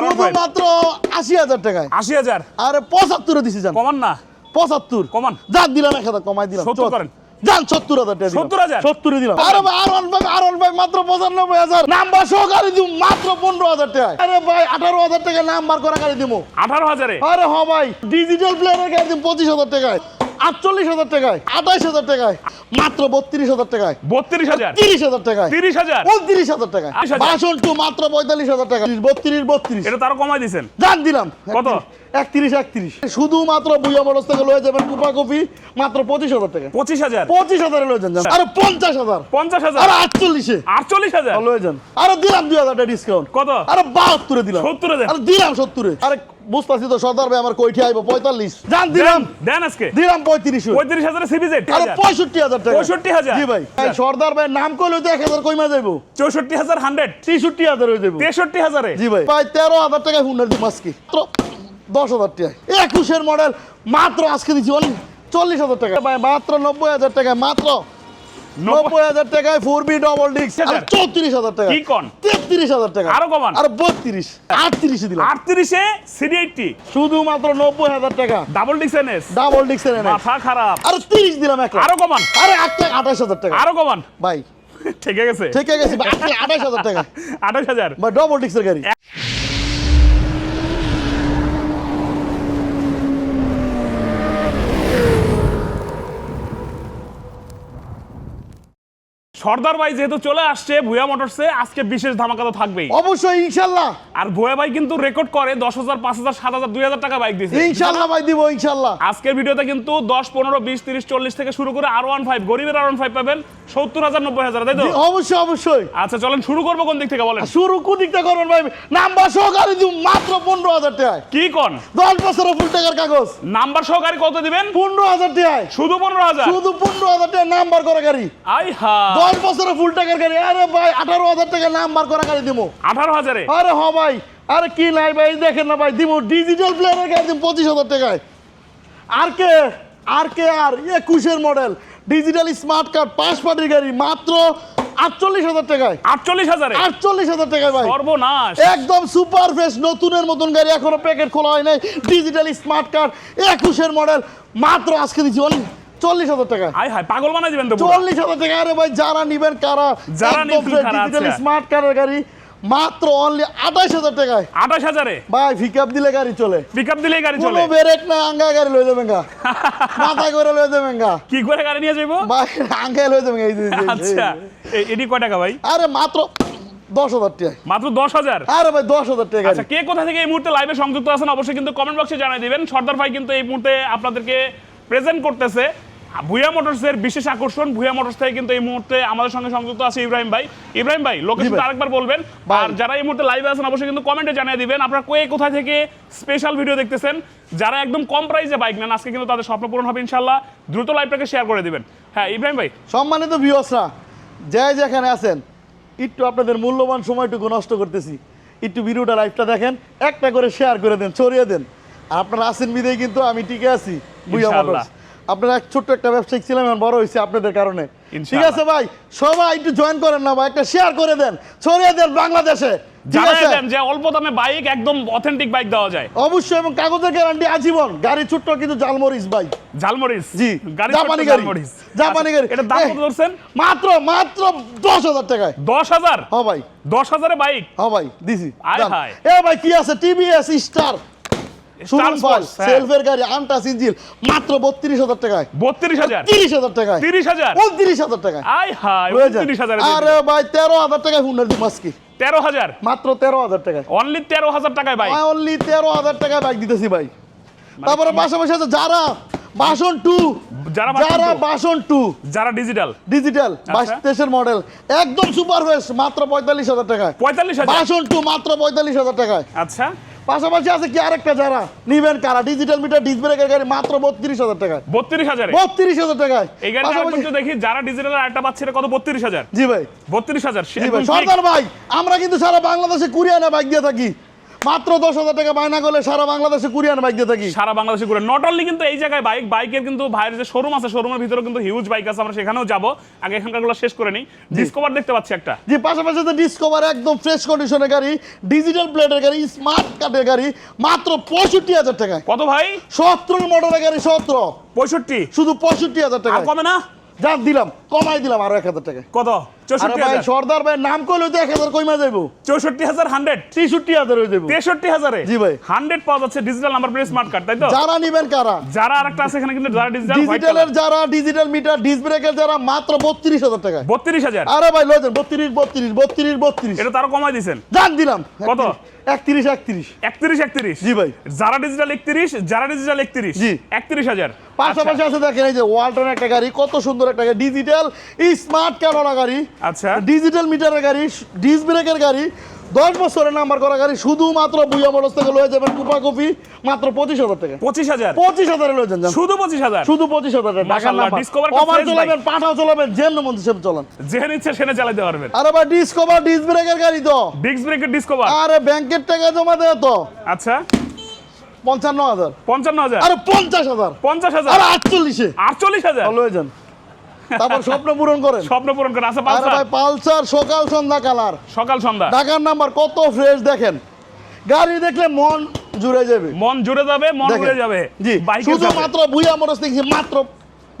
আর শুধু ফাইভ মাত্র আশি হাজার টাকায়। আশি হাজার? আরে পঁচাত্তরে দিছি যান কমান না। পঁচাত্তর। কমান। যান দিলাম এক হাজার কমাই দিলাম। সত্তর। করেন। যান সত্তর হাজার টাকা দিলাম। 70,000? সত্তরে দিলাম। আরে ভাই আর ওয়ান আর মাত্র পঁচানব্বই হাজার। নাম্বার সহ গাড়ি দিব মাত্র পনেরো হাজার টাকা আরে ভাই আঠারো হাজার টাকা নাম্বার করা গাড়ি দিব। আঠারো হাজারে? আরে হ ভাই ডিজিটাল প্লেয়ারের গাড়ি দিব পঁচিশ হাজার টাকায়। আটচল্লিশ হাজার টাকায় আঠাইশ হাজার টাকায় মাত্র বত্রিশ হাজার টাকায় বত্রিশ হাজার। তিরিশ হাজার টাকায় তিরিশ হাজার। উনত্রিশ হাজার টাকা 30,000 বাসন টু মাত্র পঁয়তাল্লিশ হাজার টাকা। বত্রিশ বত্রিশ। এটা তারও কমাই দিছেন। জান দিলাম। কত? একত্রিশ একত্রিশ। শুধুমাত্র বুয়া মোটরস থেকে লয়ে যাবেন কুপা কপি মাত্র পঁচিশ হাজার টাকা। পঁচিশ হাজার। পঁচিশ হাজারে লয়ে যান আরে পঞ্চাশ হাজার। পঞ্চাশ হাজার। আরে আটচল্লিশে। আটচল্লিশ হাজার। লয়ে যান। আরে দিলাম দুই হাজার টাকা ডিসকাউন্ট কত? আরে বাহাত্তরে দিলাম। 70 দেন। আরে দিলাম সত্তরে। আরে বুঝতেছি তো সর্দার ভাই আমার কইঠি আইবো পঁয়তাল্লিশ। জান দিলাম। দেন আজকে। দিলাম পঁয়ত্রিশ পঁয়ত্রিশ হাজারে সিবিজেড। আরে পঁয়ষট্টি হাজার টাকা। 65,000 জি ভাই। এই সর্দার ভাই নাম কইলে তো এক হাজার কইমা যাইবো। চৌষট্টি হাজার হান্ড্রেড। ছেষট্টি হাজার হয়ে যাব তেষট্টি হাজারে। জি ভাই। প্রায় তেরো হাজার টাকা হুন্ডার দিম আজকে। মাত্র দশ হাজার টাকা একুশের মডেল মাত্র আজকে দিচ্ছি অনেক চল্লিশ হাজার টাকা। ভাই মাত্র নব্বই হাজার টাকায় মাত্র নব্বই হাজার টাকায় ফোর বি ডবল ডিক্স চৌত্রিশ হাজার টাকা। কি কন? তেত্রিশ হাজার টাকা। আরও কমান। আর বত্রিশ আটত্রিশে দিলাম। আটত্রিশে সিডি এইটটি শুধুমাত্র নব্বই হাজার টাকা। ডাবল ডিক্স এনএস। ডাবল ডিক্স এর মাথা খারাপ। আর তিরিশ দিলাম এক আরও কমান। আরে আট লাখ আঠাশ হাজার টাকা। আরও কমান। ভাই। ঠিক গেছে। ঠিক লাখ আঠাশ হাজার টাকা। আঠাশ হাজার। ভাই ডবল ডিক্সের গাড়ি। সর্দার ভাই যেহেতু চলে আসছে ভুয়া মোটরসে আজকে বিশেষ ধামাকা তো থাকবেই। অবশ্যই ইনশাল্লাহ। আর ভুয়া ভাই কিন্তু রেকর্ড করে দশ হাজার পাঁচ হাজার সাত হাজার দুই হাজার টাকা বাইক দিয়েছে। ইনশাল্লাহ ভাই দিব ইনশাল্লাহ। আজকের ভিডিওতে কিন্তু দশ পনেরো বিশ তিরিশ চল্লিশ থেকে শুরু করে আর ওয়ান ফাইভ গরিবের আর ওয়ান ফাইভ পাবেন সত্তর হাজার নব্বই হাজার তাই তো? অবশ্যই অবশ্যই। আচ্ছা চলেন শুরু করব কোন দিক থেকে বলেন? শুরু কুদিকটা করবেন ভাই? নাম্বার সহকারে দিব মাত্র পনেরো হাজার টাকায়। কি কোন? দশ বছরের ফুল টাকার কাগজ। নাম্বার সহকারী কত দিবেন? পনেরো হাজার টাকায়। শুধু পনেরো হাজার? শুধু পনেরো হাজার টাকা নাম্বার করা গাড়ি। আই হা দশ বছরের ফুল টাকার গাড়ি। আরে ভাই আঠারো হাজার টাকা নাম্বার করা গাড়ি দিব আঠারো হাজারে? আরে হ ভাই আরে কি নাই ভাই দেখেন না ভাই দিব ডিজিটাল প্লেয়ারের গাড়ি দিব পঁচিশ হাজার টাকায়। আর কে? আর কে আর? একুশের মডেল ডিজিটাল স্মার্ট কার্ড পাঁচ পাটির গাড়ি মাত্র আটচল্লিশ হাজার টাকায়। আটচল্লিশ হাজারে? আটচল্লিশ হাজার টাকায় ভাই। সর্বনাশ। একদম সুপার ফ্রেশ নতুনের মতন গাড়ি এখনও প্যাকেট খোলা হয় নাই। ডিজিটাল স্মার্ট কার্ড একুশের মডেল মাত্র আজকে দিচ্ছি অনলি চল্লিশ হাজার টাকা। আই হাই পাগল বানাই দিবেন তো চল্লিশ হাজার টাকা। আরে ভাই যারা নিবেন কারা? যারা ডিজিটাল। স্মার্ট কারের গাড়ি মাত্র অনলি আঠাশ হাজার টাকায়। আঠাশ হাজারে? ভাই পিক দিলে গাড়ি চলে। পিক আপ দিলেই গাড়ি চলে? ব্রেক না আঙ্গা গাড়ি লয়ে যাবেন গা। করে লয়ে যাবেন গা। কি করে গাড়ি নিয়ে যাব ভাই আঙ্গায় লয়ে যাবেন এই। আচ্ছা। এটি কয় টাকা ভাই? আরে মাত্র দশ হাজার টাকা মাত্র দশ হাজার? আরে ভাই দশ হাজার টাকা আচ্ছা কে কোথা থেকে এই মুহূর্তে লাইভে সংযুক্ত আছেন অবশ্যই কিন্তু কমেন্ট বক্সে জানিয়ে দিবেন। সর্দার ভাই কিন্তু এই মুহূর্তে আপনাদেরকে প্রেজেন্ট করতেছে। ভুয়া মোটরসের বিশেষ আকর্ষণ ভুয়া মোটরস থেকে কিন্তু এই মুহূর্তে আমাদের সঙ্গে সংযুক্ত আছে ইব্রাহিম ভাই। ইব্রাহিম ভাই লোকেশন। আরেকবার বলবেন। আর যারা এই মুহূর্তে লাইভে আছেন অবশ্যই কিন্তু কমেন্টে জানিয়ে দিবেন আপনারা কে কোথা থেকে স্পেশাল ভিডিও দেখতেছেন। যারা একদম কম প্রাইসে বাইক নেন আজকে কিন্তু তাদের স্বপ্ন পূরণ হবে ইনশাল্লাহ দ্রুত লাইভটাকে শেয়ার করে দিবেন। হ্যাঁ ইব্রাহিম ভাই। সম্মানিত ভিউয়ার্সরা যে যেখানে আছেন একটু আপনাদের মূল্যবান সময়টুকু নষ্ট করতেছি। একটু ভিডিওটা লাইভটা দেখেন একটা করে শেয়ার করে দেন ছড়িয়ে দেন। আর আপনারা আছেন বিদেই কিন্তু আমি টিকে আছি। মোটরস। আপনারা এক ছোট্ট একটা ব্যবসায়িক ছিলাম এখন বড় হয়েছে আপনাদের কারণে। ঠিক আছে ভাই? সবাই একটু জয়েন করেন না ভাই একটা শেয়ার করে দেন। ছড়িয়ে দেন বাংলাদেশে। যে অল্প দামে বাইক একদম অথেন্টিক বাইক দেওয়া যায়। অবশ্যই এবং কাগজের গ্যারান্টি আজীবন। গাড়ি ছোট্ট কিন্তু জালমরিচ ভাই। ঝালমরিচ? জি গাড়ি জাপানি গাড়ি। জাপানি আচ্ছা, গাড়ি এটার দাম কত ধরছেন? মাত্র মাত্র দশ হাজার টাকায়। দশ হাজার? হ্যাঁ ভাই। দশ হাজারে বাইক হ্যাঁ ভাই দিছি। আয় হায়। এ ভাই কি আছে? টিভিএস স্টার ভাই হ্যাঁ। সেলফের গাড়ি আনটাস ইঞ্জিল মাত্র বত্রিশ হাজার টাকায়। বত্রিশ হাজার? তিরিশ হাজার টাকায়। তিরিশ হাজার? উনত্রিশ হাজার টাকায়। আয় হায় উনত্রিশ হাজার আরে ভাই তেরো হাজার টাকায় হুন্ডার দিম আজকে তেরো হাজার? মাত্র তেরো হাজার টাকায়। অনলি তেরো হাজার টাকায় বাইক অনলি তেরো হাজার টাকায় বাইক দিতেছি ভাই। মানে তারপরে পাশাপাশি আছে যারা বাসন টু যারা বাসন যারা বাসন টু যারা ডিজিটাল ডিজিটাল। তেইশের মডেল একদম সুপার ফ্রেশ মাত্র পঁয়তাল্লিশ হাজার টাকায়। পঁয়তাল্লিশ বাসন টু মাত্র পঁয়তাল্লিশ হাজার টাকায়। আচ্ছা। পাশাপাশি আছে কি আরেকটা যারা? নিবেন কারা? ডিজিটাল মিটার ডিসব্রেকের গাড়ি মাত্র বত্রিশ হাজার টাকায় বত্রিশ হাজার? বত্রিশ হাজার টাকায় এই পাশাপাশি দেখি যারা ডিজিটাল আরেকটা পাচ্ছে এটা কত? বত্রিশ হাজার? জি ভাই। বত্রিশ হাজার ভাই। সরকার ভাই আমরা কিন্তু সারা বাংলাদেশে কুরিয়ানা বাইক দিয়ে থাকি। মাত্র দশ হাজার টাকা বায়না করলে সারা বাংলাদেশে কুরিয়ান বাইক দিয়ে থাকি। সারা বাংলাদেশে ঘুরে। নট অনলি কিন্তু এই জায়গায় বাইক বাইকের কিন্তু ভাইয়ের যে শোরুম আছে শোরুমের ভিতরে কিন্তু হিউজ বাইক আছে আমরা সেখানেও যাব। আগে এখানকারগুলো শেষ করে নিই। ডিসকভার দেখতে পাচ্ছি একটা। যে পাশাপাশি তো ডিসকভার একদম ফ্রেশ কন্ডিশনের গাড়ি ডিজিটাল প্লেটের গাড়ি স্মার্ট কার্ডের গাড়ি মাত্র পঁয়ষট্টি হাজার টাকা কত ভাই? সতেরো মডেলের গাড়ি সতেরো পঁয়ষট্টি। শুধু পঁয়ষট্টি হাজার টাকা কমে না? যা দিলাম। কমাই দিলাম আরও এক হাজার টাকা। কত? চৌষট্টি ভাই হাজার? সর্দার ভাই নাম করলে তো এক হাজার কমা যাইবো। চৌষট্টি হাজার হান্ড্রেড ছেষট্টি হাজার হয়ে যাব তেষট্টি হাজারে? জি ভাই। হান্ড্রেড পাওয়া যাচ্ছে digital number plate smart card তাই তো? যারা নিবেন কারা? যারা আরেকটা আছে এখানে কিন্তু যারা ডিজিটাল ডিজিটালের যারা ডিজিটাল মিটার ডিস ব্রেকের যারা মাত্র বত্রিশ হাজার টাকা বত্রিশ হাজার? আরে ভাই লয়েছেন বত্রিশ বত্রিশ বত্রিশ বত্রিশ। এটা তারও কমাই দিয়েছেন জান দিলাম। কত? একত্রিশ একত্রিশ। একত্রিশ একত্রিশ। জি ভাই। যারা ডিজিটাল একত্রিশ যারা ডিজিটাল একত্রিশ জি। একত্রিশ হাজার। পাশাপাশি আছে দেখেন এই যে ওয়ালটন একটা গাড়ি কত সুন্দর একটা গাড়ি। ডিজিটাল স্মার্ট ক্যামেরা গাড়ি। আচ্ছা। ডিজিটাল মিটারের গাড়ি ডিস ব্রেকের গাড়ি। দশ বছরের নাম্বার করা গাড়ি শুধুমাত্র বুয়া মোটরস থেকে লয়ে যাবেন কুপা কপি মাত্র পঁচিশ হাজার টাকা। পঁচিশ হাজার? পঁচিশ হাজারে লয়ে যান যান। শুধু পঁচিশ হাজার? শুধু পঁচিশ হাজার টাকা ঢাকার নাম্বার। কমার fresh পাঠাও চালাবেন যেমন মন হিসেবে চলান। যেখানে ইচ্ছে সেখানে চালাতে পারবেন। আরে ভাই ডিসকভার ডিস ব্রেকের গাড়ি তো। ডিস্ক ব্রেকের ডিসকভার আরে ব্যাংকের টাকা জমা দেয় তো। আচ্ছা। পঞ্চান্ন হাজার। পঞ্চান্ন হাজার? আরে পঞ্চাশ হাজার। পঞ্চাশ হাজার? আরে আটচল্লিশে। আটচল্লিশ হাজার? লয়ে যান। তারপর স্বপ্ন পূরণ করেন। স্বপ্ন পূরণ করে আছে আরে পালসার। ভাই পালসার সকাল সন্ধ্যা কালার। সকাল সন্ধ্যা। ঢাকার নাম্বার কত ফ্রেশ দেখেন। গাড়ি দেখলে মন জুড়ে যাবে। মন জুড়ে যাবে মন। উড়ে যাবে। জি বাইকে শুধু মাত্র বুয়া মোটরস দেখছি মাত্র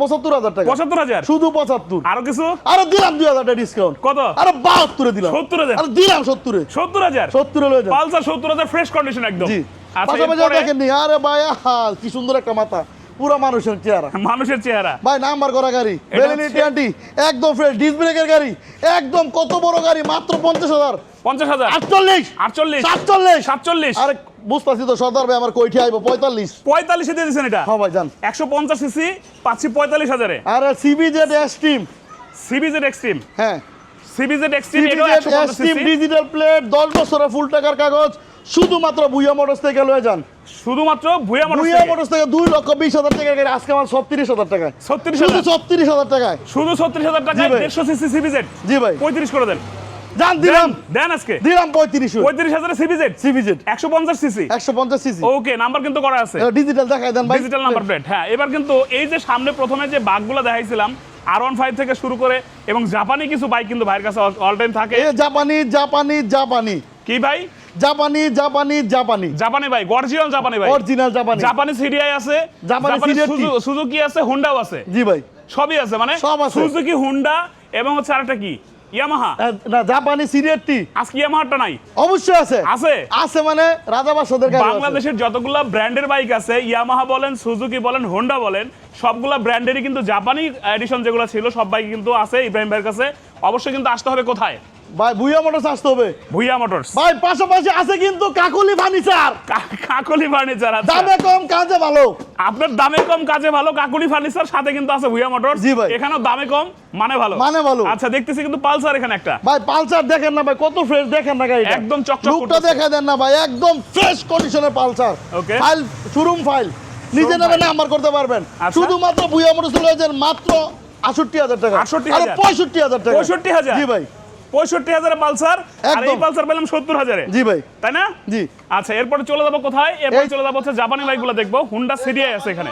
পঁচাত্তর হাজার টাকা। পঁচাত্তর হাজার? শুধু পঁচাত্তর। আরও কিছু? আরে দিলাম দুই হাজার টাকা ডিসকাউন্ট কত? আরে বাহাত্তরে দিলাম। সত্তর হাজার? আরে দিলাম সত্তরে। সত্তর হাজার? সত্তরে লয়ে যান পালসার সত্তর হাজার ফ্রেশ কন্ডিশন একদম। জি। আচ্ছা পাশাপাশি এরপরে? দেখেন নি আরে ভাই কি সুন্দর একটা মাথা। পুরো মানুষের চেহারা। মানুষের চেহারা। ভাই নাম্বার করা গাড়ি। বেলিনি হচ্ছে- একদম ফ্রেশ ডিস ব্রেকের গাড়ি। একদম কত বড় গাড়ি? মাত্র পঞ্চাশ হাজার। পঞ্চাশ হাজার। আটচল্লিশ। আটচল্লিশ। সাতচল্লিশ। সাতচল্লিশ। আরে বুঝতেছি তো সর্দার ভাই আমার কইঠে আইবো পঁয়তাল্লিশ। পঁয়তাল্লিশে দিয়ে দিচ্ছেন এটা? হ্যাঁ ভাই জান একশো পঞ্চাশ সিসি পাচ্ছি পঁয়তাল্লিশ হাজারে। আরে সিবিজেড এক্সট্রিম সিবিজেড এক্সট্রিম হ্যাঁ। সিবিজেড এক্সট্রিম ডিজিটাল প্লেট দশ বছরের ফুল টাকার কাগজ শুধুমাত্র ভুইয়া মোটরস থেকে লয়ে যান। শুধুমাত্র ভুইয়া মোটর মোটরস থেকে দুই লক্ষ বিশ হাজার টাকার গাড়ি আজকে আমার ছত্রিশ হাজার টাকায়। ছত্রিশ শুধু হাজার? ছত্রিশ হাজার টাকায়। শুধু ছত্রিশ হাজার টাকায় ভাই। দেড়শো সিসি সিবিজেড? জি ভাই। পঁয়ত্রিশ করে দেন। জান দিলাম। দেন আজকে? দিলাম পঁয়ত্রিশ। পঁয়ত্রিশ হাজারে সিবিজেড? সিবিজেড। একশো পঞ্চাশ সিসি? একশো পঞ্চাশ সিসি। ওকে নাম্বার কিন্তু করা আছে। ডিজিটাল দেখাই দেন ভাই। ডিজিটাল নাম্বার প্লেট হ্যাঁ এবার কিন্তু এই যে সামনে প্রথমে যে বাঘগুলো দেখাইছিলাম আর ওয়ান ফাইভ থেকে শুরু করে এবং জাপানি কিছু বাইক কিন্তু ভাইয়ের কাছে অল টাইম থাকে। জাপানি জাপানি জাপানি। কি ভাই? জাপানি জাপানি জাপানি। জাপানি ভাই গর্জিয়াল জাপানি ভাই। অরিজিনাল জাপানি। জাপানি সিডিআই আছে জাপানি সুজুকি আছে হুন্ডাও আছে। জি ভাই। সবই আছে মানে সব আছে। সুজুকি হুন্ডা এবং হচ্ছে আরেকটা কি? ইয়ামাহা। না জাপানি সিরিয়ারটি আজকে ইয়ামাহাটা নাই। অবশ্যই আছে। আছে? আছে মানে রাজা বাংলাদেশের যতগুলা ব্র্যান্ডের বাইক আছে ইয়ামাহা বলেন সুজুকি বলেন হোন্ডা বলেন সবগুলা ব্র্যান্ডেরই কিন্তু জাপানি এডিশন যেগুলো ছিল সব বাইক কিন্তু আছে ইব্রাহিম ভাইয়ের কাছে। অবশ্যই কিন্তু আসতে হবে কোথায়? ভাই ভুইয়া মোটরস আসতে হবে। ভুইয়া মোটরস। ভাই পাশাপাশি আছে কিন্তু কাকুলি ফার্নিচার। কাকলি ফার্নিচার আছে দামে কম কাজে ভালো। আপনার দামে কম কাজে ভালো কাকুলি ফার্নিচার সাথে কিন্তু আছে ভুইয়া মোটর জি ভাই। এখানেও দামে কম মানে ভালো। মানে ভালো। আচ্ছা দেখতেছি কিন্তু পালসার এখানে একটা। ভাই পালসার দেখেন না ভাই কত ফ্রেশ দেখেন না গাড়িটা। একদম চকচক লুকটা। দেখা দেন না ভাই একদম ফ্রেশ কন্ডিশনের Pulsar. Okay. File showroom file নিজে file। নাম্বার করতে পারবেন। আচ্ছা। শুধুমাত্র ভুইয়া মোটরস লয়েছেন মাত্র আটষট্টি হাজার টাকা। 68,000 আরে পঁয়ষট্টি হাজার টাকা। পঁয়ষট্টি হাজার? জি ভাই। পঁয়ষট্টি হাজারে পালসার আর এই পালসার পেলাম সত্তর হাজারে। জি ভাই। তাই না? জি। আচ্ছা এরপরে চলে যাব কোথায়? এরপরে চলে যাব হচ্ছে জাপানি বাইকগুলো দেখব। হুন্ডা সিডিআই আছে এখানে।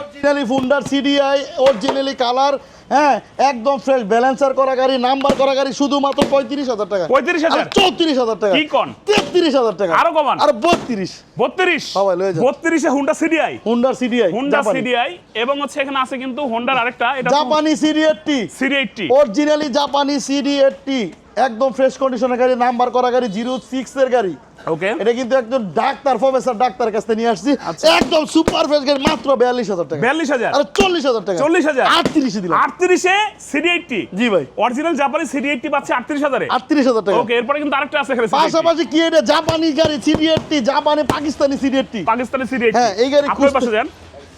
হুন্ডার সিডিআই অরিজিনালি কালার হ্যাঁ একদম ফ্রেশ ব্যালেন্সার করা গাড়ি নাম্বার করা গাড়ি শুধুমাত্র পঁয়ত্রিশ হাজার টাকা। 35,000 চৌত্রিশ হাজার টাকা। কি কন? তেত্রিশ হাজার টাকা। আরও কমান। আর বত্রিশ। বত্রিশ? সবাই লয়ে যান। বত্রিশে হুন্ডা সিডিআই হুন্ডার সিডিআই হুন্ডা সিডিআই এবং হচ্ছে এখানে আছে কিন্তু হোন্ডার আরেকটা এটা জাপানি CD eighty CD eighty originally জাপানি সিডি এইটটি একদম ফ্রেশ কন্ডিশনের গাড়ি নাম্বার করা গাড়ি জিরো সিক্স এর গাড়ি। ওকে এটা কিন্তু একজন ডাক্তার প্রফেসর ডাক্তার কাছ নিয়ে আসছি। আচ্ছা। একদম সুপার ফ্রেশ গাড়ি মাত্র বিয়াল্লিশ হাজার টাকা। বিয়াল্লিশ হাজার? আর চল্লিশ হাজার টাকা। 40,000 আটত্রিশে দিলাম। আটত্রিশে সিডি এইটটি জি ভাই। অরিজিনাল জাপানি সিডি এইটটি পাচ্ছে আটত্রিশ হাজারে? আটত্রিশ হাজার টাকা। ওকে এরপরে কিন্তু আরেকটা আছে এখানে CD80 পাশাপাশি কি এটা? জাপানি গাড়ি সিডি জাপানি পাকিস্তানি সিডি পাকিস্তানি সিডি হ্যাঁ, এই গাড়ি পাশে যান।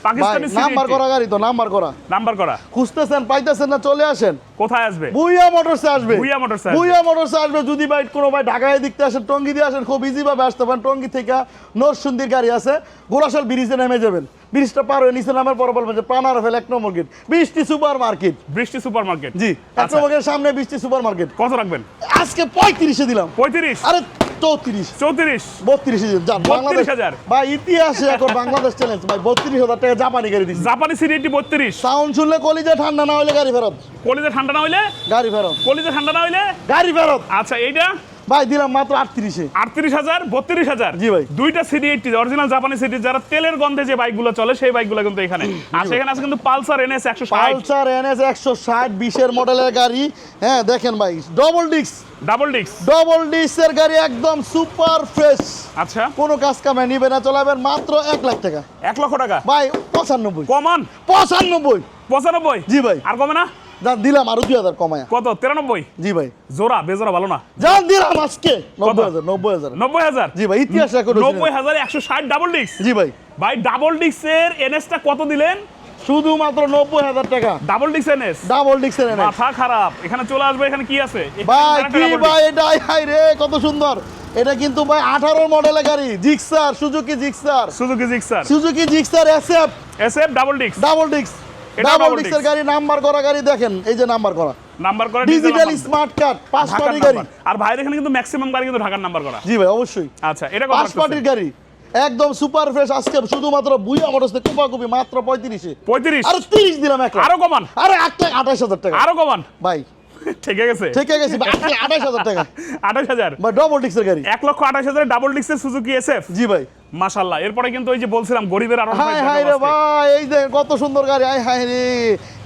পাকিস্তানি নাম্বার করা গাড়ি তো নাম্বার করা। নাম্বার করা। খুঁজতেছেন পাইতেছেন না চলে আসেন। কোথায় আসবে? বুইয়া মোটরসে আসবে। ভুইয়া মোটরসে আসবে। বুইয়া মোটরসে আসবে যদি ভাই কোনো ভাই ঢাকায় দিকতে আসেন টঙ্গি দিয়ে আসেন খুব ইজি ভাবে আসতে পারেন। টঙ্গি থেকে নরসুন্দির গাড়ি আছে গোলাশাল ব্রিজে নেমে যাবেন। ব্রিজটা পার হয়ে নিচে নামের পর বলবেন যে প্রাণার ফেল এক number gate Brishti supermarket. Brishti supermarket. জি এক আচ্ছা। নম্বর সামনে বৃষ্টি সুপার মার্কেট। কত রাখবেন? আজকে পঁয়ত্রিশে দিলাম। পঁয়ত্রিশ। আরে চৌত্রিশ। চৌত্রিশ। বত্রিশ বাংলাদেশ 32,000 ভাই ইতিহাসে এখন বাংলাদেশ চ্যালেঞ্জ ভাই বত্রিশ হাজার টাকা জাপানি গাড়ি দিচ্ছি জাপানি সিরিটি বত্রিশ। সাউন্ড শুনলে কলিজা ঠান্ডা না হইলে গাড়ি ফেরত। কলিজে ঠান্ডা না হইলে? গাড়ি ফেরত। কলিজে ঠান্ডা না হইলে? গাড়ি ফেরত। আচ্ছা এইটা? ভাই দিলাম মাত্র আটত্রিশে। আটত্রিশ হাজার বত্রিশ হাজার। জি ভাই। দুইটা সিডি এইটটি অরিজিনাল জাপানি সিডি যারা তেলের গন্ধে যে বাইকগুলো চলে সেই বাইকগুলো কিন্তু এখানে। আর সেখানে আছে কিন্তু পালসার এনএস একশো ষাট। পালসার এনএস একশো ষাট বিশের মডেলের গাড়ি। হ্যাঁ দেখেন ভাই ডবল ডিস্ক ডাবল ডিক্স ডবল ডিস্কের গাড়ি একদম সুপার ফ্রেশ আচ্ছা। কোনো কাজ কামে নিবে না চলাবেন মাত্র এক লাখ টাকা। এক লক্ষ টাকা। ভাই পঁচানব্বই। কমান। পঁচানব্বই। পঁচানব্বই। জি ভাই। আর কমে না? যান দিলাম আরও দুই হাজার কমায়া। কত? তিরানব্বই? জি ভাই। জোড়া বেজোড়া ভালো না? যান দিলাম আজকে। নব্বই হাজার নব্বই হাজার। নব্বই হাজার? জি ভাই ইতিহাস রেকর্ড নব্বই হাজার একশো ষাট ডাবল ডিক্স জি ভাই। ভাই ডাবল এনএসটা কত দিলেন? শুধুমাত্র নব্বই হাজার টাকা। ডাবল ডিক্স এনএস ডাবল মাথা খারাপ। এখানে চলে আসবে এখানে কি আছে? ভাই কি ভাই এটা? হাই রে কত সুন্দর। এটা কিন্তু ভাই আঠারো মডেলের গাড়ি। Gixxer Suzuki Gixxer Suzuki Gixxer Suzuki Gixxer SF SF double ডিক্স ডাবল ডিস্ক এটা ডাবল ডিস্কের গাড়ি নাম্বার করা গাড়ি দেখেন এই যে নাম্বার করা। নাম্বার করা ডিজিটাল স্মার্ট কার্ড পাঁচ ঢাকার গাড়ি। আর ভাইয়ের এখানে কিন্তু ম্যাক্সিমাম গাড়ি কিন্তু ঢাকার নাম্বার করা। জি ভাই অবশ্যই। আচ্ছা এটা পাঁচ? পার্টির গাড়ি। একদম সুপার ফ্রেশ আজকে শুধুমাত্র বুইয়া মোটরস কুপা কুপি মাত্র পঁয়ত্রিশে। পঁয়ত্রিশ? আর তিরিশ দিলাম এক আরও কমান। আরে লাখ আঠাশ হাজার টাকা। আরও কমান। ভাই ঠিক গেছে? ঠিক গেছি লাখ আঠাশ হাজার টাকা। আঠাশ হাজার? ভাই ডবল ডিস্কের গাড়ি। এক লক্ষ আঠাশ হাজার ডাবল ডিক্সের সুজুকি এসএফ জি ভাই। মাশাল্লাহ এরপরে কিন্তু ওই যে বলছিলাম গরিবের আরও হাই হাই রে ভাই এই যে কত সুন্দর গাড়ি হাই হাই রে।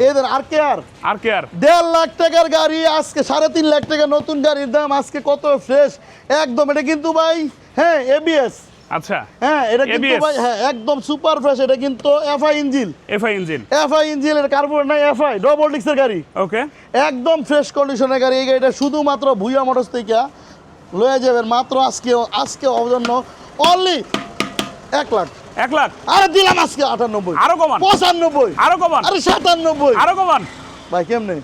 এদের আর কে আর? আর কে আর দেড় লাখ টাকার গাড়ি আজকে সাড়ে তিন লাখ টাকা নতুন গাড়ির দাম আজকে কত ফ্রেশ। একদম এটা কিন্তু ভাই হ্যাঁ এবিএস আচ্ছা। হ্যাঁ এটা কিন্তু ভাই হ্যাঁ একদম সুপার ফ্রেশ এটা কিন্তু FI engine FI engine FI engine এর কার্বোরেট নাই এফআই ডবল ডিক্সের গাড়ি। ওকে একদম ফ্রেশ কন্ডিশনের গাড়ি এই গাড়িটা শুধুমাত্র ভুইয়া মোটরস থেকে লয়ে যাবেন মাত্র আজকে আজকে জন্য অনলি এক লাখ। এক লাখ? আরে দিলাম আজকে আটানব্বই। আরও কমান। পঁচানব্বই। আরও কমান। আরে সাতানব্বই। আরও কমান। ভাই কেমনে?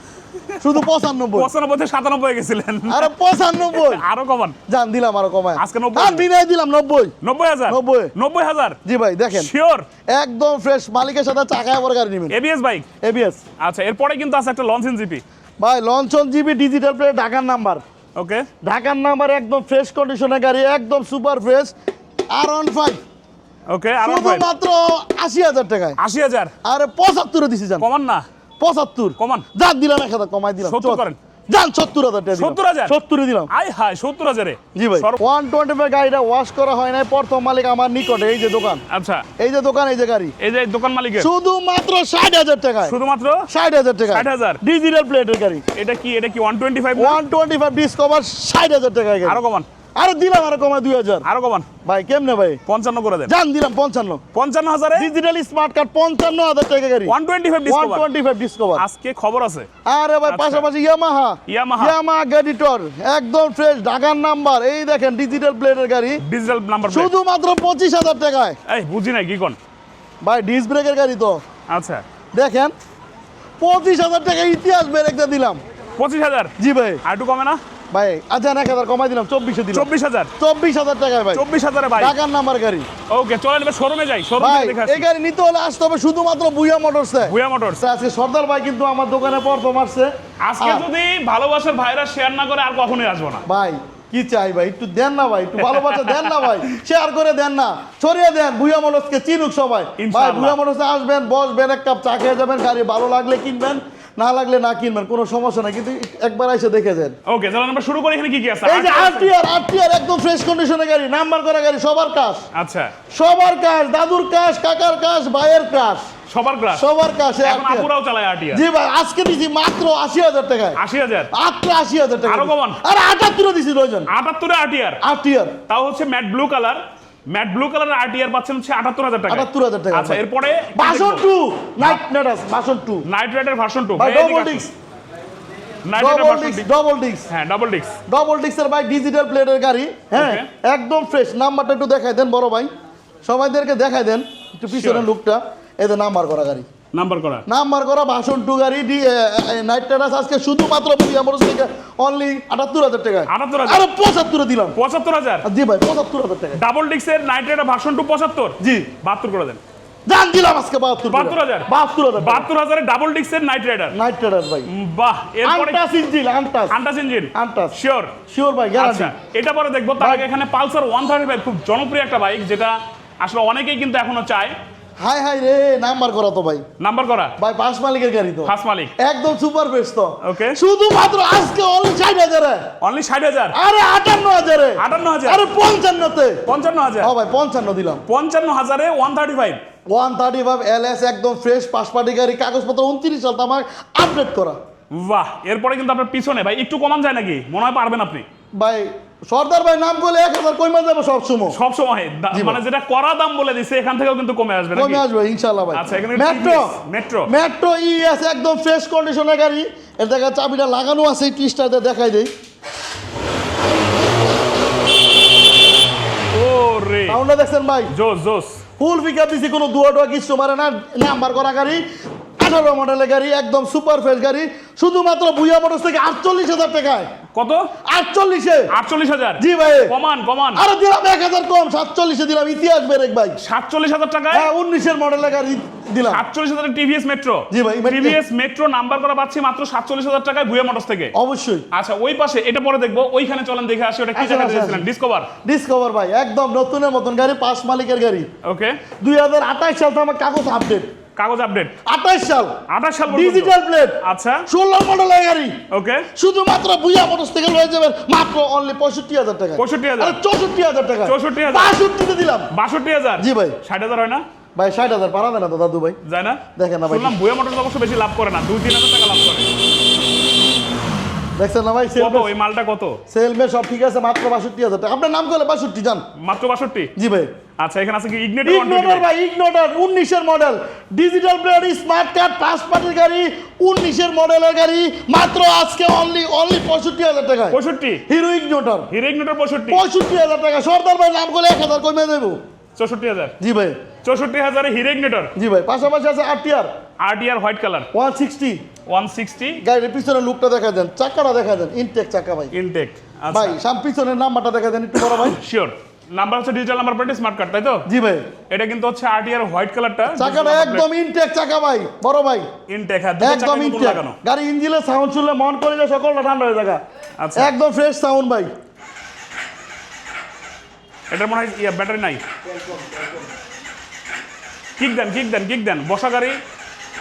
শুধু পঁচানব্বই। পঁচানব্বই থেকে সাতানব্বই গেছিলেন। আরে পঁচানব্বই। আরও কমান। জান দিলাম আরও কমায়। আজকে নব্বই? আর বিনয় দিলাম নব্বই। নব্বই হাজার? নব্বই। নব্বই হাজার? জি ভাই দেখেন। শিওর একদম ফ্রেশ মালিকের সাথে চাকায় পরে গাড়ি নেবেন। এবিএস বাইক এবিএস আচ্ছা এরপরে কিন্তু আছে একটা লঞ্চ জিপি ভাই লঞ্চন জিবি ডিজিটাল প্লেট ঢাকার নাম্বার। ওকে ঢাকার নাম্বার একদম ফ্রেশ কন্ডিশনের গাড়ি একদম super fresh R one five okay আর শুধুমাত্র আশি হাজার টাকায়। আশি হাজার? আরে পঁচাত্তরে দিছি যান কমান না। পঁচাত্তর। কমান। যান দিলাম এক হাজার কমাই দিলাম। 70 করেন। যান সত্তর হাজার টাকা 70,000? সত্তরে দিলাম। আই হাই সত্তর হাজারে। জি ভাই। ওয়ান টোয়েন্টি ফাইভ গাড়িটা ওয়াশ করা হয় নাই। প্রথম মালিক আমার নিকটে এই যে দোকান। আচ্ছা। এই যে দোকান এই যে গাড়ি। এই যে দোকান মালিকের? শুধুমাত্র ষাট হাজার টাকায়। শুধুমাত্র ষাট হাজার টাকা 60,000 ডিজিটাল প্লেটের গাড়ি। এটা কি এটা কি one twenty five one twenty five Discover ষাট হাজার গাড়ি। আরও কমান। আরও দিলাম আরও কমায় দুই হাজার। আরও কমান। ভাই কেমনে ভাই? পঞ্চান্ন করে দেন। জান দিলাম পঞ্চান্ন। পঞ্চান্ন হাজারে? ডিজিটাল স্মার্ট কার্ড পঞ্চান্ন হাজার টাকা গাড়ি। One twenty five one twenty five Discover আজকে খবর আছে। আরে ভাই আচ্ছা। পাশাপাশি ইয়ামাহা Yamaha। ইয়ামাহা গাড়িটর একদম ফ্রেশ ঢাকার নাম্বার এই দেখেন ডিজিটাল প্লেটের গাড়ি। ডিজিটাল নাম্বার শুধুমাত্র পঁচিশ হাজার টাকায়। এই বুঝি নাই কি কোন? ভাই ডিস ব্রেকের গাড়ি তো। আচ্ছা। দেখেন পঁচিশ হাজার টাকা ইতিহাস ব্রেকটা দিলাম। পঁচিশ হাজার? জি ভাই। আর একটু কমে না? ভাই আচ্ছা এক হাজার কমাই দিলাম চব্বিশে দিলাম। চব্বিশ হাজার। চব্বিশ হাজার টাকায় ভাই। চব্বিশ হাজারে ভাই। ঢাকার নাম্বার গাড়ি। ওকে শোরুমে যাই। শোরুমে ভাই দেখে এই গাড়ি নিতে হলে আসতে হবে শুধুমাত্র বুইয়া মোটরসে ভুয়া মোটরস। আজকে সর্দার ভাই কিন্তু আমার দোকানে প্রথম আসছে। আজকে যদি ভালোবাসার ভাইরা শেয়ার না করে আর কখনোই আসব না। ভাই কি চাই ভাই? একটু দেন না ভাই একটু ভালোবাসা দেন না ভাই। শেয়ার করে দেন না। ছড়িয়ে দেন ভুয়া মোটরসকে চিনুক সবাই। ভাই। ভুয়া মোটরসে আসবেন বসবেন এক কাপ চা খেয়ে যাবেন গাড়ি ভালো লাগলে কিনবেন। না লাগলে না কিনবেন কোনো সমস্যা নাই কিন্তু একবার এসে দেখে যান। ওকে তাহলে আমরা শুরু করি এখানে কি কি আছে? এই যে আরটিআর আরটিআর একদম ফ্রেশ কন্ডিশনের গাড়ি নাম্বার করা গাড়ি সবার কাজ আচ্ছা। সবার কাজ দাদুর কাজ কাকার কাজ ভাইয়ের কাজ সবার ক্লাস সবার কাজ এখন আপুরাও চালায় আটিয়া জি ভাই আজকে দিছি মাত্র আশি হাজার টাকায়। আশি হাজার? মাত্র আশি হাজার টাকা আরও কমান। আর আটাত্তরে দিছি রয়েছেন আটাত্তরে আটিয়ার আরটিআর তাও হচ্ছে matte blue colour matte blue কালারের আরটিআর পাচ্ছেন হচ্ছে আটাত্তর হাজার টাকা 78,000 টাকা। আচ্ছা এরপরে নাইট নাইট রাইডার ভার্সন 2 ভাই ডবল ডিস্ক ডবল ডিস্ক হ্যাঁ ডবল হ্যাঁ ডাবল ভাই ডিজিটাল প্লেটের গাড়ি হ্যাঁ একদম ফ্রেশ নাম্বারটা একটু দেখাই দেন বড় ভাই। সবাইদেরকে দেখাই দেন একটু পিছনের. লুকটা এদের নাম্বার করা গাড়ি। নাম্বার করা। নাম্বার করা বাসন টু গাড়ি নাইট টেরাস আজকে শুধুমাত্র বলি আমার থেকে অনলি আটাত্তর হাজার টাকা 78,000 আরও পঁচাত্তরে দিলাম। পঁচাত্তর হাজার? জি ভাই পঁচাত্তর হাজার টাকা ডাবল ডিক্সের নাইট রাইডার ভার্সন টু পঁচাত্তর? জি। বাহাত্তর করে দেন। জান দিলাম আজকে হাজার? হাজার হাজারে ডাবল ডিক্সের নাইট রাইডার নাইট ট্রেডার ভাই। বাহ এরপরে আনটাস ইঞ্জিন আনটাস। আন্টাস ইঞ্জিন। আনটাস। শিওর শিওর ভাই গ্যারান্টি আচ্ছা এটা পরে দেখব। তার আগে এখানে পালসার ওয়ান থার্টি ফাইভ খুব জনপ্রিয় একটা বাইক যেটা আসলে অনেকেই কিন্তু এখনও চায়। হাই হাই রে নাম্বার করা তো ভাই। নাম্বার করা? ভাই পাঁচ মালিকের গাড়ি তো। ফার্স্ট মালিক। একদম সুপার বেস্ট তো। ওকে শুধুমাত্র আজকে অনলি ষাট হাজারে। অনলি ষাট হাজার? আরে আটান্ন হাজারে। আটান্ন হাজার? আরে পঞ্চান্নতে। পঞ্চান্ন হাজার? ও ভাই পঞ্চান্ন দিলাম। পঞ্চান্ন হাজারে one thirty five one thirty five L S একদম ফ্রেশ পাঁচ পার্টি গাড়ি কাগজপত্র উনত্রিশ সাল তো আমার আপডেট করা। বাহ এরপরে কিন্তু আপনার পিছনে ভাই একটু কমান যায় নাকি? মনে হয় পারবেন আপনি। ভাই সর্দার ভাই নাম করলে এক হাজার কইমা যাবে সব সময়। সব সময়। দা- জি ভাই। মানে যেটা করা দাম বলে দিছে এখান থেকেও কিন্তু কমে আসবে কমে আসবে ইনশাল্লাহ ভাই। আচ্ছা, এখানে মেট্রো মেট্রো। মেট্রো ইএস একদম ফ্রেশ কন্ডিশনের গাড়ি। এর দেখা চাবিটা লাগানো আছে এই টিস্টাতে দেখাই দেই। ও রে সাউন্ডটা দেখছেন ভাই? জোস জোস। ফুল পিকআপ দিছি কোনো দুয়া টুয়া কিছু মারে না। নাম্বার করা গাড়ি আঠারো মডেলের গাড়ি একদম সুপার ফ্রেশ গাড়ি। শুধুমাত্র ভুইয়া মোটরস থেকে আটচল্লিশ হাজার টাকায়। কত? আটচল্লিশে। আটচল্লিশ হাজার। জি ভাই। কমান কমান। আরে দিলাম এক হাজার কম সাতচল্লিশে দিলাম। ইতিহাস বেরেক ভাই। সাতচল্লিশ হাজার টাকায়? হ্যাঁ উনিশের মডেলের গাড়ি দিলাম। সাতচল্লিশ হাজার টিভিএস মেট্রো জি ভাই। টিভিএস মেট্রো নাম্বার করা পাচ্ছি মাত্র সাতচল্লিশ হাজার টাকায় ভুয়া মোটরস থেকে। অবশ্যই। আচ্ছা ওই পাশে এটা পরে দেখব। ওইখানে চলেন দেখে আসি ওটা কি জায়গা দিয়েছিলেন ডিসকভার ডিসকভার ভাই একদম নতুনের মতন গাড়ি পাঁচ মালিকের গাড়ি। ওকে দুই হাজার আঠাশ সাল তো আমার কাগজ আপডেট কাগজ আপডেট। আঠাশ সাল। আঠাশ সাল ডিজিটাল প্লেট আচ্ছা। ষোলো মডেলের গাড়ি। ওকে শুধুমাত্র বুয়া মোটরস থেকে লয়ে যাবেন মাত্র অনলি পঁয়ষট্টি হাজার টাকা 65,000 আরে চৌষট্টি হাজার টাকা 64,000 বাষট্টিতে দিলাম। বাষট্টি হাজার? জি ভাই। ষাট হাজার হয় না? ভাই ষাট হাজার পারা দেয় না তো দাদু ভাই। যায় না? দেখেন না ভাই। শুনলাম বুয়া মোটরস অবশ্য বেশি লাভ করে না। দুই তিন হাজার টাকা লাভ করে। দেখছেন না ভাই? কত? এই মালটা কত? সেলমে সব ঠিক আছে মাত্র বাষট্টি হাজার টাকা। আপনার নাম করলে বাষট্টি যান মাত্র বাষট্টি? জি ভাই। আচ্ছা এখানে আছে কি? ইগনেটর ইগনোটার ভাই? ইগনোটার উনিশের model digital player smart card পার্টির গাড়ি উনিশের মডেলের গাড়ি মাত্র আজকে অনলি অনলি হাজার টাকায়। পঁয়ষট্টি? হিরো ইগনোটার হিরো ইগনেটর পঁয়ষট্টি? পঁয়ষট্টি হাজার টাকা। সর্দার ভাই নাম করলে এক হাজার কমে দেবো। চৌষট্টি হাজার? জি ভাই। চৌষট্টি হাজারে হিরো ইগনেটর জি ভাই পাশাপাশি আছে RTR RTR white colour one sixty one sixty গাড়ির পিছনে লুকটা দেখা দেন চাকাটা দেখা দেন ইনটেক চাকা ভাই। ইনটেক ভাই আচ্ছা সাম পিছনের নাম্বারটা দেখা দেন একটু বড় ভাই। শিওর নাম্বার হচ্ছে digital number plate smart card তাই তো? জি ভাই। এটা কিন্তু হচ্ছে আরটিআর হোয়াইট কালারটা চাকাটা একদম ইনটেক চাকা ভাই বড় ভাই। ইনটেক হ্যাঁ একদম ইনটেক গাড়ি ইঞ্জিনের সাউন্ড শুনলে মন করে যায় সকলটা ঠান্ডা হয়ে থাকা আচ্ছা। একদম ফ্রেশ সাউন্ড ভাই। এটার মনে হয় ইয়া ব্যাটারি নাই। কিক দেন কিক দেন কিক দেন। বসা গাড়ি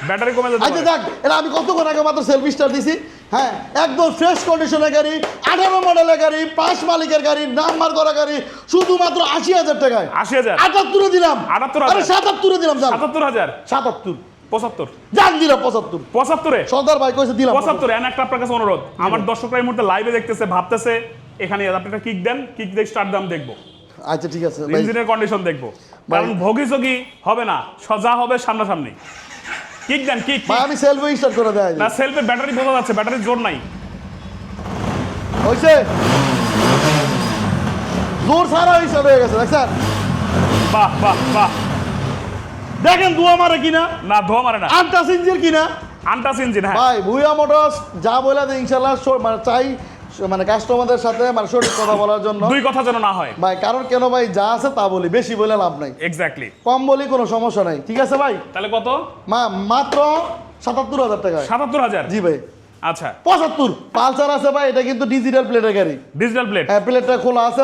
ব্যাটারি কমে যেতে আচ্ছা যাক এটা আমি কতক্ষণ আগে মাত্র সেলফি স্টার দিছি? হ্যাঁ একদম ফ্রেশ কন্ডিশনের গাড়ি আঠারো মডেলের গাড়ি পাঁচ মালিকের গাড়ি নাম্বার করা গাড়ি শুধুমাত্র আশি হাজার টাকায়। আশি হাজার? আটাত্তরে দিলাম। 78,000 আরে সাতাত্তরে দিলাম সাতাত্তর হাজার? সাতাত্তর। পঁচাত্তর। যান দিলাম পঁচাত্তর। পঁচাত্তরে? সর্দার ভাই কইছে দিলাম পঁচাত্তর। এন একটা আপনার কাছে অনুরোধ। আমার দর্শকরা এই মুহূর্তে লাইভে দেখতেছে ভাবতেছে এখানে আপনি একটা কিক দেন কিক দিয়ে দাম দেখব। আচ্ছা ঠিক আছে ইঞ্জিনের কন্ডিশন দেখব। কারণ হবে না সজা হবে সামনাসামনি। কিক দেন কিক ভাই আমি সেলফি স্টার্ট করে দেয় না সেলফে ব্যাটারি বোঝা যাচ্ছে ব্যাটারির জোর নাই। হয়েছে জোর সারা হিসাব হয়ে গেছে দেখছেন? বাহ বাহ বাহ। দেখেন দুয়া মারে কিনা? না ধোয়া মারে না। আনটাস ইঞ্জিন কিনা? আনটাস ইঞ্জিন হ্যাঁ। ভাই ভুয়া মোটরস যা বলে ইনশাল্লাহ মানে চাই মানে কাস্টমারদের সাথে মানে সঠিক কথা বলার জন্য। দুই কথা যেন না হয়। ভাই কারণ কেন ভাই যা আছে তা বলি বেশি বলে লাভ নাই। এক্স্যাক্টলি কম বলি কোনো সমস্যা নাই। ঠিক আছে ভাই? তাহলে কত? মা মাত্র সাতাত্তর হাজার টাকা। সাতাত্তর হাজার? জি ভাই। আচ্ছা। পঁচাত্তর। পালসার আছে ভাই এটা কিন্তু ডিজিটাল প্লেটের গাড়ি। ডিজিটাল প্লেট হ্যাঁ প্লেটটা খোলা আছে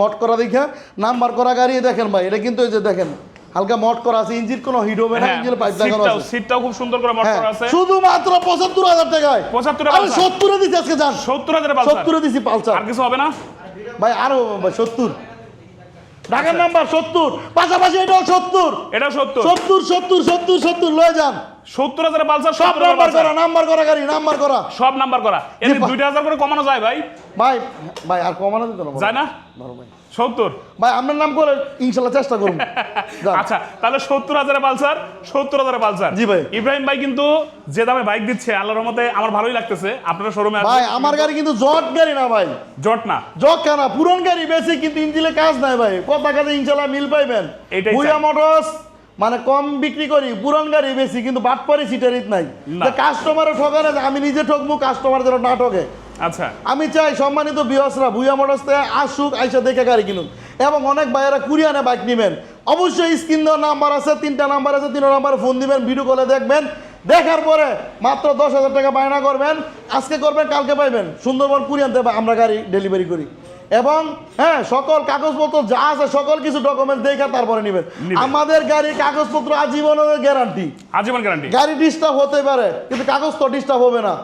মট করা দেখে নাম্বার করা গাড়ি দেখেন ভাই এটা কিন্তু এই যে দেখেন। হালকা মট করা আছে ইঞ্জিন কোনো হিট হবে না হ্যাঁ ইঞ্জিন পাইপ লাগানো আছে। সিটটাও খুব সুন্দর করে মট হ্যাঁ, করা আছে। শুধুমাত্র পঁচাত্তর হাজার টাকায়। 75 এ আমি 70 দিছি আজকে যান 70000 এর পালসার? সত্তরে দিছি পালসার। আর কিছু হবে না? ভাই আরও ভাই সত্তর। ঢাকার নাম্বার সত্তর। পাশাপাশি এটাও সত্তর। এটা সত্তর। সত্তর সত্তর সত্তর সত্তর লয়ে যান। সত্তর হাজার পালসার সব নাম্বার করা নাম্বার করা গাড়ি নাম্বার করা। সব নাম্বার করা। পা- দুইটা হাজার করে কমানো যায় ভাই। ভাই ভাই আর কমানো দিত না যায় না? ভাই। সত্তর। ভাই আপনার নাম করে ইনশাল্লাহ চেষ্টা করুন। আচ্ছা তাহলে সত্তর হাজারে পালসার সত্তর হাজারে পালসার। জি ভাই। ইব্রাহিম ভাই কিন্তু যে দামে বাইক দিচ্ছে আল্লাহর রহমতে আমার ভালোই লাগতেছে। আপনার শোরুমে ভাই আমার গাড়ি কিন্তু জট গাড়ি না ভাই। জট না। জট কেনা? পুরন গাড়ি বেশি কিন্তু ইঞ্জিনে কাজ নাই ভাই। কথা কাজে ইনশাল্লাহ মিল পাইবেন। এইটাই ভুইয়া। মোটরস মানে কম বিক্রি করি পুরন গাড়ি বেশি কিন্তু বাটপারি সিটারিত নাই। কাস্টমারও ঠকানে যে আমি নিজে ঠকবো কাস্টমার যেন না ঠকে। আচ্ছা। আমি চাই সম্মানিত বিহসরা ভুইয়া মোটরস থেকে আসুক আইসা দেখে গাড়ি কিনুন এবং অনেক ভাইয়েরা কুরিয়ানে বাইক নেবেন। অবশ্যই স্ক্রিন দেওয়ার নাম্বার আছে তিনটা নাম্বার আছে তিনটা নাম্বারে ফোন দিবেন ভিডিও কলে দেখবেন। দেখার পরে মাত্র দশ হাজার টাকা বায়না করবেন। আজকে করবেন কালকে পাইবেন। সুন্দরবন কুরিয়ান থেকে আমরা গাড়ি ডেলিভারি করি। এবং হ্যাঁ সকল কাগজপত্র যা আছে সকল কিছু ডকুমেন্ট দেখে তারপরে নেবেন। আমাদের গাড়ির কাগজপত্র আজীবনের গ্যারান্টি আজীবন গ্যারান্টি গাড়ি ডিস্টার্ব হতে পারে কিন্তু কাগজ তো ডিস্টার্ব হবে না।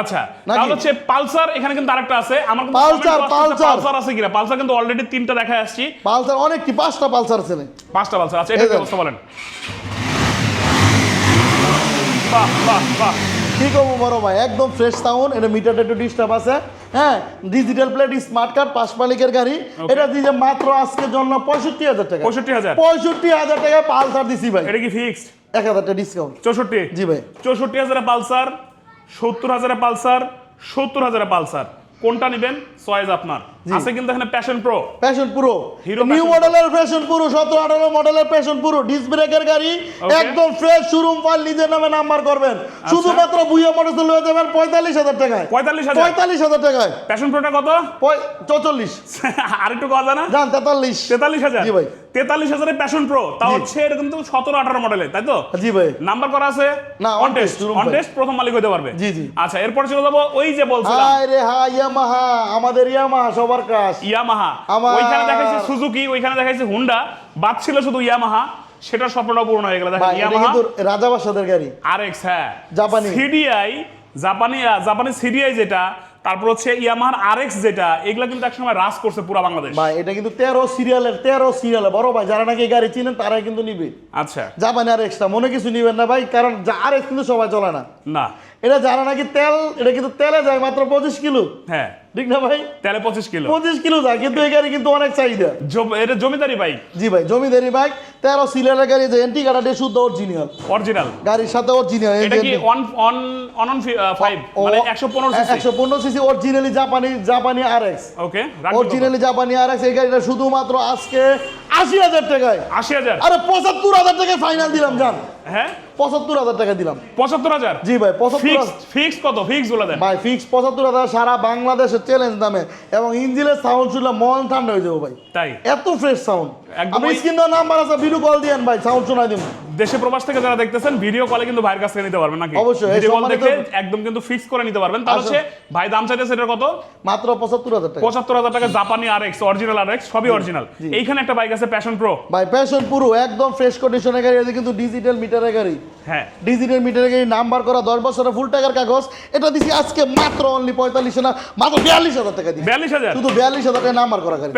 আচ্ছা তাহলে হচ্ছে পালসার এখানে কিন্তু আরেকটা আছে। আমার পালসার, পালসার। পালসার আছে কিনা? পালসার কিন্তু অলরেডি তিনটা দেখা আসছি। পালসার অনেকটি পাঁচটা পালসার আছে। পাঁচটা পালসার এটা। অবস্থা বলেন? বাহ বাহ বাহ। ঠিক হব বড় ভাই? একদম ফ্রেশ সাউন্ড এটা মিটারটা একটু ডিস্টার্ব আছে। হ্যাঁ ডিজিটাল প্লেট স্মার্ট কার্ড পাঁচ মালিকের গাড়ি এটা দিয়েছে মাত্র আজকের জন্য পঁয়ষট্টি হাজার টাকা। পঁয়ষট্টি হাজার? পঁয়ষট্টি হাজার টাকায় পালসার দিছি ভাই। এটা কি ফিক্সড এক হাজার টাকা ডিসকাউন্ট চৌষট্টি? জি ভাই। চৌষট্টি হাজারে পালসার। সত্তর হাজারে পালসার সত্তর হাজারে পালসার। কোনটা নেবেন? চয়েস আপনার। আছে কিন্তু এখানে প্যাশন প্রো প্যাশন পুরো নিউ মডেলের ফ্যাশন পুরো সতেরো আঠারো মডেলের ফ্যাশন পুরো ডিস ব্রেকের গাড়ি একদম ফ্রেশ শোরুম ফাইল নিজের নামে নাম্বার করবেন। শুধুমাত্র বুইয়া মোটরস লয়ে যাবেন পঁয়তাল্লিশ হাজার টাকায়। পঁয়তাল্লিশ হাজার। পঁয়তাল্লিশ হাজার টাকায়। প্যাশন প্রোটা কত? চৌচল্লিশ। আরেকটু কথা না? তেতাল্লিশ। তেতাল্লিশ হাজার। জি ভাই। তেতাল্লিশ হাজারে প্যাশন প্রো তাও জি। হচ্ছে এটা কিন্তু সতেরো আঠারো মডেলের তাই তো? জি ভাই। নাম্বার করা আছে? না, অন টেস্ট অন টেস্ট প্রথম মালিক হতে পারবে। জি, জি। আচ্ছা এরপর চলে যাব ওই যে বলছিলাম। হাই রে হা ইয়ামাহা আমাদের ইয়ামাহা সবার কাজ ইয়ামাহা আমার- ওইখানে দেখাইছে সুজুকি ওইখানে দেখাইছে হুন্ডা বাদ ছিল শুধু ইয়ামাহা সেটার স্বপ্নটা পূর্ণ হয়ে গেল। দেখেন ইয়ামাহা কিন্তু রাজা বাসাদের গাড়ি। আরএক্স হ্যাঁ। জাপানি। সিডিআই জাপানি জাপানি সিডিআই যেটা তারপর হচ্ছে ইয়ামাহার আরএক্স যেটা এগুলো কিন্তু একসময় রাস করছে পুরো বাংলাদেশ। ভাই এটা কিন্তু তেরো সিরিয়ালের তেরো সিরিয়ালে বড় ভাই যারা নাকি গাড়ি চিনেন তারাই কিন্তু নিবে। আচ্ছা। জাপানি আর এক্সট্রা মনে কিছু নিবেন না ভাই কারণ আর এক্স কিন্তু সবাই চলে না। না। এটা যারা নাকি তেল এটা কিন্তু তেলে যায় মাত্র পঁচিশ কিলো। হ্যাঁ। ঠিক না ভাই? তেলে পঁচিশ কিলো। পঁচিশ কিলো যায় কিন্তু এই গাড়ি কিন্তু অনেক চাহিদা। এটা জমিদারি বাইক? জি ভাই জমিদারি বাইক তেরো গাড়ি যে এন্টি গাড়াটি শুদ্ধ অরিজিনাল অরিজিনাল গাড়ির সাথে অরিজিনাল এটা কি one one one one five মানে একশো পনেরো সিসি একশো পনেরো সিসি অরিজিনালি জাপানি জাপানি আর এক্স ওকে অরিজিনালি জাপানি আর এক্স এই গাড়িটা শুধুমাত্র আজকে আশি হাজার টাকায়। আশি হাজার? আরে পঁচাত্তর হাজার টাকায় ফাইনাল দিলাম জান। হ্যাঁ? পঁচাত্তর হাজার টাকা দিলাম। পঁচাত্তর হাজার? জি ভাই পঁচাত্তর ফিক্স কত? ফিক্স বলে দেন। ভাই ফিক্স পঁচাত্তর হাজার সারা বাংলাদেশের চ্যালেঞ্জ নামে এবং ইঞ্জিনের সাউন্ড শুনলে মন ঠান্ডা হয়ে যাব ভাই। তাই? এত ফ্রেশ সাউন্ড আপনি স্ক্রিন নাম্বার আছে ভিডিও কল দিয়েন ভাই সাউন্ড শোনাই দিন দেশে প্রবাস থেকে যারা দেখতেছেন ভিডিও কলে কিন্তু ভাইয়ের কাছ থেকে নিতে পারবেন নাকি? অবশ্যই, ভিডিও কল দেখে একদম কিন্তু ফিক্স করে নিতে পারবেন। তাহলে। হচ্ছে ভাই দাম চাইতেছে এটা কত? মাত্র পঁচাত্তর হাজার টাকা। পঁচাত্তর হাজার টাকা জাপানি R X original R X সবই অরিজিনাল এইখানে একটা বাইক আছে প্যাশন প্রো ভাই প্যাশন প্রো একদম ফ্রেশ কন্ডিশনের গাড়ি এটা কিন্তু ডিজিটাল মিটারের গাড়ি। হ্যাঁ। ডিজিটাল মিটারের গাড়ি নাম্বার করা দশ বছরের ফুল টাকার কাগজ। এটা দিছি আজকে মাত্র অনলি পঁয়তাল্লিশ না মাত্র বিয়াল্লিশ হাজার টাকা দিই বিয়াল্লিশ হাজার? শুধু বিয়াল্লিশ হাজার টাকা নাম্বার করা গাড়ি।